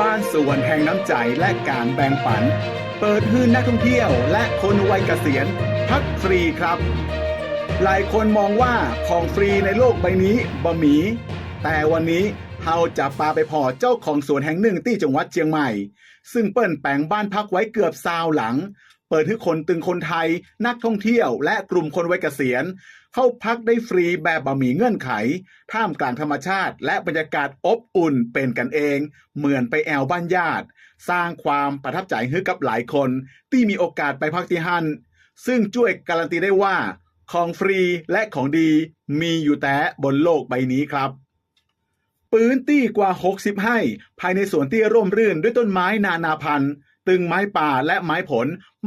บ้านสวนแห่งน้ำใจและการแบ่งปัน เปิดให้นักท่องเที่ยวและคนวัยเกษียณพักฟรีครับ หลายคนมองว่าของฟรีในโลกใบนี้บะหมีแต่วันนี้เฮาจะปาไปพอเจ้าของสวนแห่งหนึ่งที่จังหวัดเชียงใหม่ ซึ่งเปิ้นแปลงบ้านพักไว้เกือบซาวหลัง เปิดให้คนตึงคนไทย นักท่องเที่ยว และกลุ่มคนวัยเกษียณ เข้าพักได้ฟรีแบบบะหมี่เงื่อนไข ท่ามกลางธรรมชาติ และบรรยากาศอบอุ่นเป็นกันเอง เหมือนไปแอวบ้านญาติ สร้างความประทับใจให้กับหลายคน ที่มีโอกาสไปพักที่ฮั่นซึ่งช่วยการันตีได้ว่า ของฟรีและของดีมีอยู่แต่บนโลกใบนี้ครับปืนตี้กว่า 60 ให้ ภายในสวนที่ร่มรื่นด้วยต้นไม้นานาพันธุ์ ตึงไม้ป่าและไม้ผล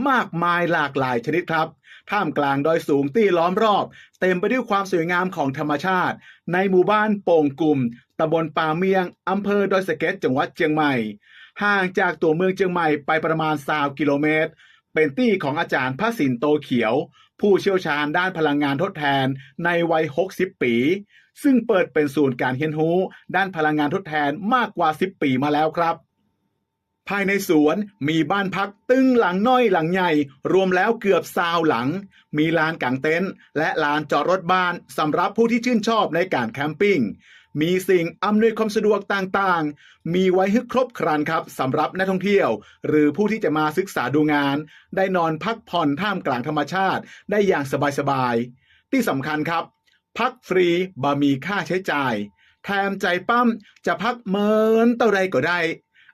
มากมายหลากหลายชนิดครับ ท่ามกลางดอยสูงที่ล้อมรอบ เต็มไปด้วยความสวยงามของธรรมชาติ ในหมู่บ้านโป่งกลุ่มตำบลป่าเมียงอำเภอดอยสะเก็ดจังหวัดเชียงใหม่ ห่างจากตัวเมืองเชียงใหม่ไปประมาณ3กิโลเมตร เป็นที่ของอาจารย์พระสินโตเขียว ผู้เชี่ยวชาญด้านพลังงานทดแทนในวัย 60 ปี ซึ่งเปิดเป็นศูนย์การเรียนรู้ด้านพลังงานทดแทนมากกว่า 10 ปีมาแล้วครับ ภายในสวนมีบ้านพักตึ้งหลังน้อยหลังใหญ่ รวมแล้วเกือบซาวหลัง มีลานกางเต็นท์และลานจอดรถบ้านสำหรับผู้ที่ชื่นชอบในการแคมปิ้ง มีสิ่งอำนวยความสะดวกต่างๆ มีไว้ให้ครบครันครับสำหรับนักท่องเที่ยว หรือผู้ที่จะมาศึกษาดูงาน ได้นอนพักผ่อนท่ามกลางธรรมชาติ ได้อย่างสบายๆ ที่สำคัญครับ พักฟรีบ่มีค่าใช้จ่ายแถมใจปั้มจะพักเมินเท่าไรก็ได้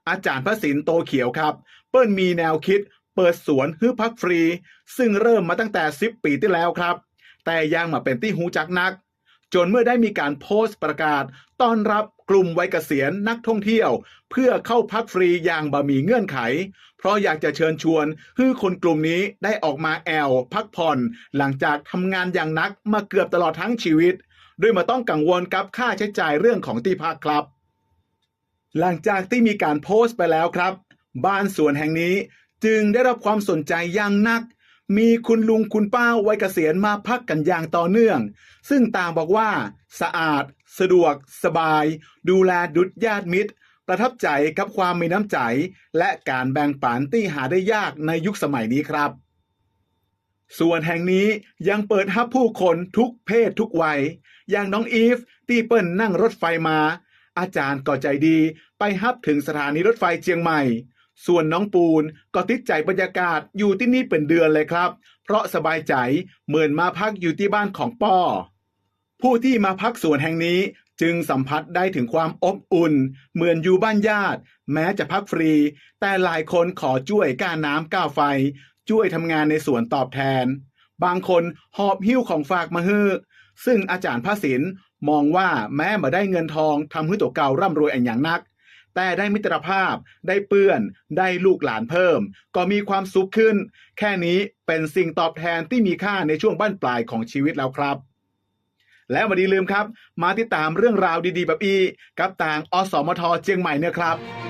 อาจารย์พระสินโตเขียวครับ เปิ้ลมีแนวคิดเปิดสวนฮื้อพักฟรี ซึ่งเริ่มมาตั้งแต่ 10 ปีที่แล้วครับ แต่ยังมาเป็นที่หูจักนัก จนเมื่อได้มีการโพสต์ประกาศ ต้อนรับกลุ่มวัยเกษียณนักท่องเที่ยว เพื่อเข้าพักฟรีอย่างบะหมี่เงื่อนไข เพราะอยากจะเชิญชวนให้คนกลุ่มนี้ได้ออกมาแอลพักผ่อน หลังจากทำงานอย่างนักมาเกือบตลอดทั้งชีวิตโดยมาต้องกังวลกับค่าใช้จ่ายเรื่องของที่พักครับ หลังจากที่มีการโพสต์ไปแล้วครับ บ้านสวนแห่งนี้จึงได้รับความสนใจอย่างนัก มีคุณลุงคุณป้าวัยเกษียณมาพักกันอย่างต่อเนื่อง ซึ่งต่างบอกว่า สะอาด สะดวก สบาย ดูแลดุจญาติมิตร ประทับใจกับความมีน้ำใจ และการแบ่งปันที่หาได้ยากในยุคสมัยนี้ครับส่วนแห่งนี้ยังเปิดให้ผู้คนทุกเพศทุกวัย อย่างน้องอีฟที่เปิ้ลนั่งรถไฟมา อาจารย์ก็ใจดีไปฮับถึงสถานีรถไฟเชียงใหม่ ส่วนน้องปูนก็ติดใจบรรยากาศอยู่ที่นี่เป็นเดือนเลยครับ เพราะสบายใจเหมือนมาพักอยู่ที่บ้านของป้อ ผู้ที่มาพักสวนแห่งนี้จึงสัมผัสได้ถึงความอบอุ่น เหมือนอยู่บ้านญาติ แม้จะพักฟรี แต่หลายคนขอช่วยก้าน้ำก้าวไฟช่วยทำงานในสวนตอบแทน บางคนหอบหิ้วของฝากมาฮื้อซึ่งอาจารย์พระศิลป์มองว่าแม้มาได้เงินทองทำให้ตัวเก่าร่ำรวยอันอย่างนัก แต่ได้มิตรภาพได้เปื้อนได้ลูกหลานเพิ่ม ก็มีความสุขขึ้น แค่นี้เป็นสิ่งตอบแทนที่มีค่าในช่วงบั้นปลายของชีวิตแล้วครับ และวันนี้ลืมครับ มาติดตามเรื่องราวดีๆ แบบอี กับต่างอสมทเชียงใหม่เนี่ยครับ